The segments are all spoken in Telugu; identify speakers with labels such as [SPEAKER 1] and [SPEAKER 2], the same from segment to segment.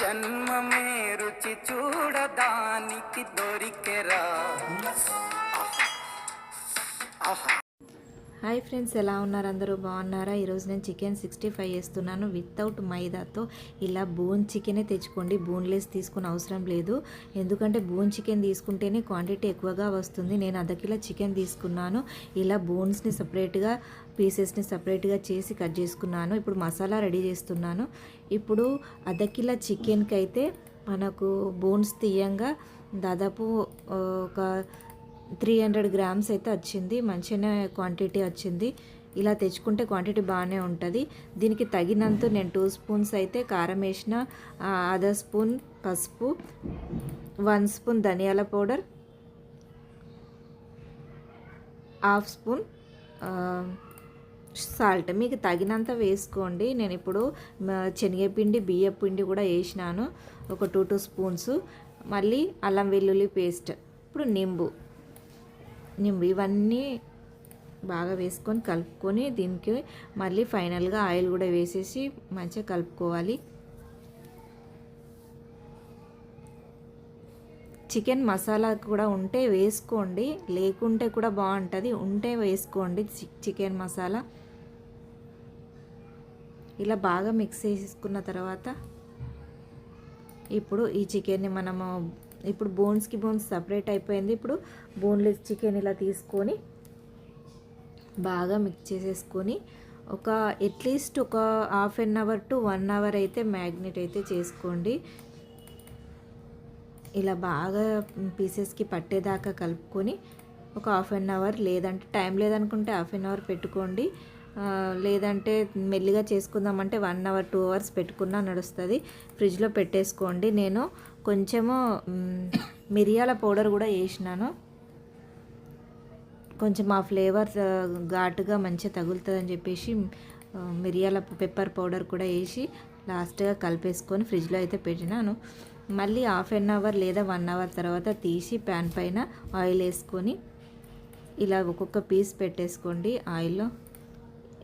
[SPEAKER 1] జన్మ మే రుచి చూడదానికి దొరికెరా ఆహా హాయ్ ఫ్రెండ్స్ ఎలా ఉన్నారు అందరూ బాగున్నారా ఈరోజు నేను చికెన్ సిక్స్టీ ఫైవ్ చేస్తున్నాను వితౌట్ మైదాతో ఇలా బోన్ చికెనే తెచ్చుకోండి బోన్లెస్ తీసుకునే అవసరం లేదు ఎందుకంటే బోన్ చికెన్ తీసుకుంటేనే క్వాంటిటీ ఎక్కువగా వస్తుంది నేను అర్ధ కిలో చికెన్ తీసుకున్నాను ఇలా బోన్స్ని సపరేట్గా పీసెస్ని సపరేట్గా చేసి కట్ చేసుకున్నాను ఇప్పుడు మసాలా రెడీ చేస్తున్నాను ఇప్పుడు అదకిలా కిలో చికెన్కి అయితే మనకు బోన్స్ తీయంగా దాదాపు ఒక త్రీ హండ్రెడ్ గ్రామ్స్ అయితే వచ్చింది మంచిగానే క్వాంటిటీ వచ్చింది ఇలా తెచ్చుకుంటే క్వాంటిటీ బాగానే ఉంటుంది దీనికి తగినంత నేను టూ స్పూన్స్ అయితే కారం వేసిన అర్ధ స్పూన్ పసుపు వన్ స్పూన్ ధనియాల పౌడర్ హాఫ్ స్పూన్ సాల్ట్ మీకు తగినంత వేసుకోండి నేను ఇప్పుడు శనగపిండి బియ్యపిండి కూడా వేసినాను ఒక టూ టూ స్పూన్స్ మళ్ళీ అల్లం వెల్లుల్లి పేస్ట్ ఇప్పుడు నింబు నింబు ఇవన్నీ బాగా వేసుకొని కలుపుకొని దీనికి మళ్ళీ ఫైనల్గా ఆయిల్ కూడా వేసేసి మంచిగా కలుపుకోవాలి చికెన్ మసాలా కూడా ఉంటే వేసుకోండి లేకుంటే కూడా బాగుంటుంది ఉంటే వేసుకోండి చికెన్ మసాలా ఇలా బాగా మిక్స్ చేసుకున్న తర్వాత ఇప్పుడు ఈ చికెన్ని మనము ఇప్పుడు బోన్స్కి బోన్స్ సపరేట్ అయిపోయింది ఇప్పుడు బోన్లెస్ చికెన్ ఇలా తీసుకొని బాగా మిక్స్ చేసేసుకొని ఒక అట్లీస్ట్ ఒక half an hour to one hour అయితే మ్యాగ్నెట్ అయితే చేసుకోండి ఇలా బాగా పీసెస్కి పట్టేదాకా కలుపుకొని ఒక హాఫ్ అన్ అవర్ లేదంటే టైం లేదనుకుంటే హాఫ్ అన్ అవర్ పెట్టుకోండి లేదంటే మెల్లిగా చేసుకుందామంటే వన్ అవర్ టూ అవర్స్ పెట్టుకున్నా నడుస్తుంది ఫ్రిడ్జ్లో పెట్టేసుకోండి నేను కొంచెము మిరియాల పౌడర్ కూడా వేసినాను కొంచెం ఆ ఫ్లేవర్ ఘాటుగా మంచిగా తగులుతుందని చెప్పేసి మిరియాల పెప్పర్ పౌడర్ కూడా వేసి లాస్ట్గా కలిపేసుకొని ఫ్రిడ్జ్లో అయితే పెట్టినాను మళ్ళీ హాఫ్ అన్ అవర్ లేదా వన్ అవర్ తర్వాత తీసి ప్యాన్ పైన ఆయిల్ వేసుకొని ఇలా ఒక్కొక్క పీస్ పెట్టేసుకోండి ఆయిల్లో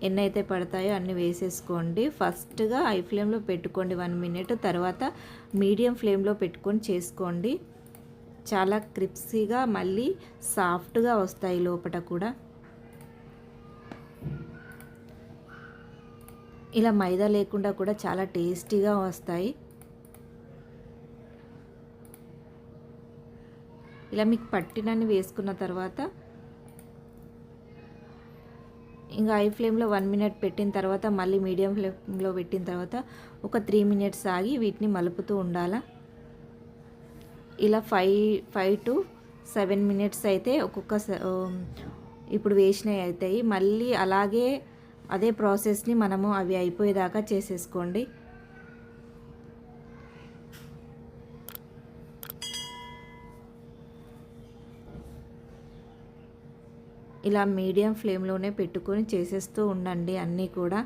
[SPEAKER 1] ఎన్నైతే పడతాయో అన్ని వేసేసుకోండి ఫస్ట్గా హై ఫ్లేమ్లో పెట్టుకోండి వన్ మినిట్ తర్వాత మీడియం ఫ్లేమ్లో పెట్టుకొని చేసుకోండి చాలా క్రిప్సీగా మళ్ళీ సాఫ్ట్గా వస్తాయి లోపల కూడా ఇలా మైదా లేకుండా కూడా చాలా టేస్టీగా వస్తాయి ఇలా మీకు పట్టినన్ని వేసుకున్న తర్వాత ఇంకా హై ఫ్లేమ్లో వన్ మినిట్ పెట్టిన తర్వాత మళ్ళీ మీడియం ఫ్లేమ్లో పెట్టిన తర్వాత ఒక త్రీ మినిట్స్ ఆగి వీటిని మలుపుతూ ఉండాల ఇలా five five to seven minutes అయితే ఒక్కొక్క ఇప్పుడు వేసినవి అవుతాయి మళ్ళీ అలాగే అదే ప్రాసెస్ని మనము అవి అయిపోయేదాకా చేసేసుకోండి ఇలా మీడియం ఫ్లేమ్లోనే పెట్టుకొని చేసేస్తూ ఉండండి అన్నీ కూడా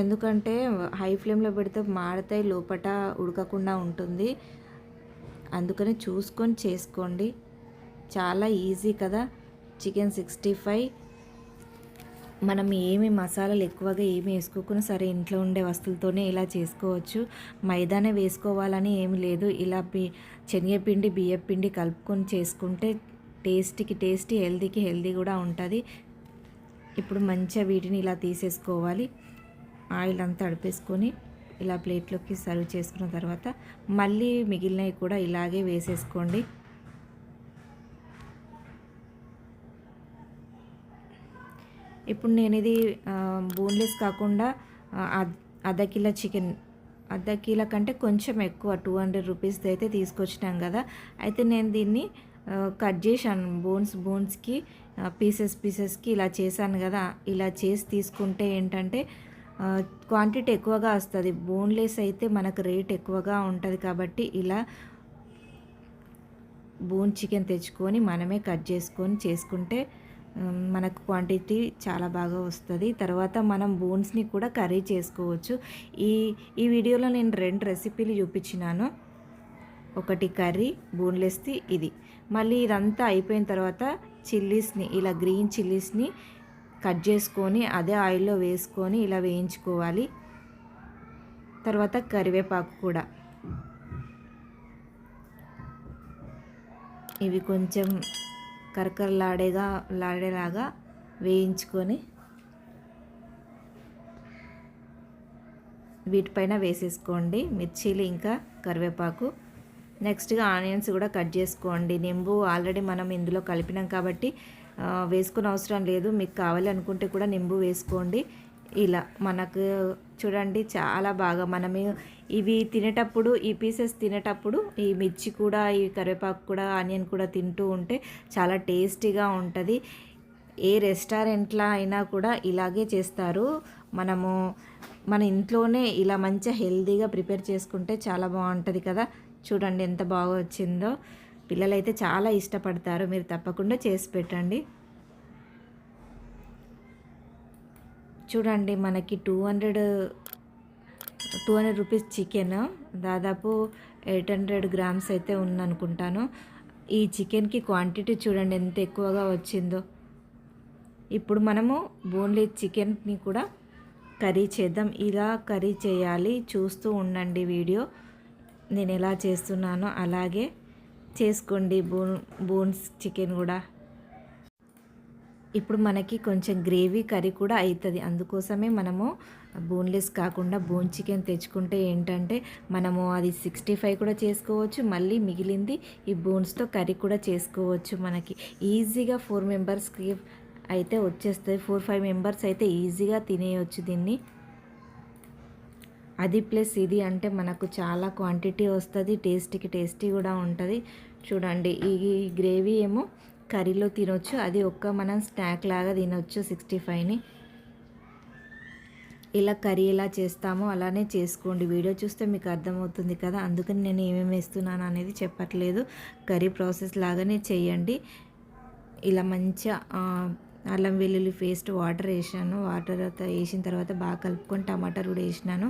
[SPEAKER 1] ఎందుకంటే హై ఫ్లేమ్లో పెడితే మాడతాయి లోపట ఉడకకుండా ఉంటుంది అందుకని చూసుకొని చేసుకోండి చాలా ఈజీ కదా చికెన్ సిక్స్టీ ఫైవ్ మనం ఏమి మసాలాలు ఎక్కువగా ఏమి వేసుకోకుండా సరే ఇంట్లో ఉండే వస్తువులతోనే ఇలా చేసుకోవచ్చు మైదానే వేసుకోవాలని ఏమి లేదు ఇలా బి శనగపిండి బియ్యపిండి కలుపుకొని చేసుకుంటే టేస్ట్కి టేస్టీ హెల్దీకి హెల్దీ కూడా ఉంటుంది ఇప్పుడు మంచిగా వీటిని ఇలా తీసేసుకోవాలి ఆయిల్ అంతా అడిపేసుకొని ఇలా ప్లేట్లోకి సర్వ్ చేసుకున్న తర్వాత మళ్ళీ మిగిలినవి కూడా ఇలాగే వేసేసుకోండి ఇప్పుడు నేను ఇది బోన్లెస్ కాకుండా అర్ధ కిలో చికెన్ అర్ధ కిలో కంటే కొంచెం ఎక్కువ టూ హండ్రెడ్ రూపీస్ అయితే తీసుకొచ్చినాం కదా అయితే నేను దీన్ని కట్ చేశాను బోన్స్ బోన్స్కి పీసెస్ పీసెస్కి ఇలా చేశాను కదా ఇలా చేసి తీసుకుంటే ఏంటంటే క్వాంటిటీ ఎక్కువగా వస్తుంది బోన్లెస్ అయితే మనకు రేట్ ఎక్కువగా ఉంటుంది కాబట్టి ఇలా బోన్ చికెన్ తెచ్చుకొని మనమే కట్ చేసుకొని చేసుకుంటే మనకు క్వాంటిటీ చాలా బాగా వస్తుంది తర్వాత మనం బోన్స్ని కూడా కర్రీ చేసుకోవచ్చు ఈ ఈ వీడియోలో నేను రెండు రెసిపీలు చూపించినాను ఒకటి కర్రీ బోన్లెస్ది ఇది మళ్ళీ ఇదంతా అయిపోయిన తర్వాత చిల్లీస్ని ఇలా గ్రీన్ చిల్లీస్ని కట్ చేసుకొని అదే ఆయిల్లో వేసుకొని ఇలా వేయించుకోవాలి తర్వాత కరివేపాకు కూడా ఇవి కొంచెం కరకరలాడేగా లాడేలాగా వేయించుకొని వీటిపైన వేసేసుకోండి మిర్చీలు ఇంకా కరివేపాకు నెక్స్ట్గా ఆనియన్స్ కూడా కట్ చేసుకోండి నింబు ఆల్రెడీ మనం ఇందులో కలిపినాం కాబట్టి వేసుకునే అవసరం లేదు మీకు కావాలి అనుకుంటే కూడా నింబు వేసుకోండి ఇలా మనకు చూడండి చాలా బాగా మనమే ఇవి తినేటప్పుడు ఈ పీసెస్ తినేటప్పుడు ఈ మిర్చి కూడా ఈ కరివేపాకు కూడా ఆనియన్ కూడా తింటూ ఉంటే చాలా టేస్టీగా ఉంటుంది ఏ రెస్టారెంట్లో అయినా కూడా ఇలాగే చేస్తారు మనము మన ఇంట్లోనే ఇలా మంచిగా హెల్దీగా ప్రిపేర్ చేసుకుంటే చాలా బాగుంటుంది కదా చూడండి ఎంత బాగా వచ్చిందో పిల్లలైతే చాలా ఇష్టపడతారు మీరు తప్పకుండా చేసి పెట్టండి చూడండి మనకి two hundred two hundred rupees chicken దాదాపు ఎయిట్ హండ్రెడ్ గ్రామ్స్ అయితే ఉందనుకుంటాను ఈ చికెన్కి క్వాంటిటీ చూడండి ఎంత ఎక్కువగా వచ్చిందో ఇప్పుడు మనము బోన్లెస్ చికెన్ని కూడా కర్రీ చేద్దాం ఇలా కర్రీ చేయాలి చూస్తూ ఉండండి వీడియో నేను ఎలా చేస్తున్నానో అలాగే చేసుకోండి బోన్ బోన్స్ చికెన్ కూడా ఇప్పుడు మనకి కొంచెం గ్రేవీ కర్రీ కూడా అవుతుంది అందుకోసమే మనము బోన్లెస్ కాకుండా బోన్ చికెన్ తెచ్చుకుంటే ఏంటంటే మనము అది సిక్స్టీ ఫైవ్ కూడా చేసుకోవచ్చు మళ్ళీ మిగిలింది ఈ బోన్స్తో కర్రీ కూడా చేసుకోవచ్చు మనకి ఈజీగా ఫోర్ మెంబర్స్కి అయితే వచ్చేస్తుంది ఫోర్ ఫైవ్ మెంబర్స్ అయితే ఈజీగా తినేయచ్చు దీన్ని అది ప్లస్ ఇది అంటే మనకు చాలా క్వాంటిటీ వస్తుంది టేస్ట్కి టేస్టీ కూడా ఉంటుంది చూడండి ఈ గ్రేవీ ఏమో కర్రీలో తినొచ్చు అది ఒక్క మనం స్నాక్ లాగా తినొచ్చు సిక్స్టీ ఫైవ్ని ఇలా కర్రీ ఎలా చేస్తామో అలానే చేసుకోండి వీడియో చూస్తే మీకు అర్థమవుతుంది కదా అందుకని నేను ఏమేమి వేస్తున్నాను అనేది చెప్పట్లేదు కర్రీ ప్రాసెస్ లాగానే చేయండి ఇలా మంచిగా అల్లం వెల్లుల్లి పేస్ట్ వాటర్ వేసాను వాటర్ వేసిన తర్వాత బాగా కలుపుకొని టమాటా కూడా వేసినాను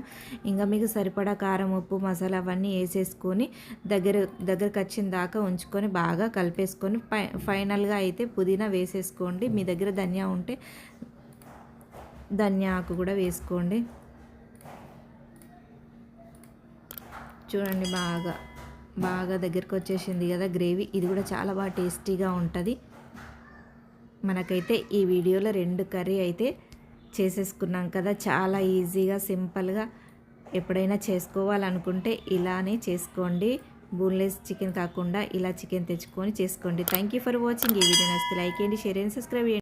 [SPEAKER 1] ఇంకా మీకు సరిపడా కారం ఉప్పు మసాలా అవన్నీ వేసేసుకొని దగ్గర దగ్గరకు వచ్చిన దాకా ఉంచుకొని బాగా కలిపేసుకొని ఫై ఫైనల్గా అయితే పుదీనా వేసేసుకోండి మీ దగ్గర ధనియా ఉంటే ధనియా ఆకు కూడా వేసుకోండి చూడండి బాగా బాగా దగ్గరకు వచ్చేసింది కదా గ్రేవీ ఇది కూడా చాలా బాగా టేస్టీగా ఉంటుంది మనకైతే ఈ వీడియోలో రెండు కర్రీ అయితే చేసేసుకున్నాం కదా చాలా ఈజీగా సింపుల్గా ఎప్పుడైనా చేసుకోవాలనుకుంటే ఇలానే చేసుకోండి బోన్లెస్ చికెన్ కాకుండా ఇలా చికెన్ తెచ్చుకొని చేసుకోండి థ్యాంక్ ఫర్ వాచింగ్ ఈ వీడియో నచ్చితే లైక్ చేయండి షేర్ అండ్ సబ్స్క్రైబ్ చేయండి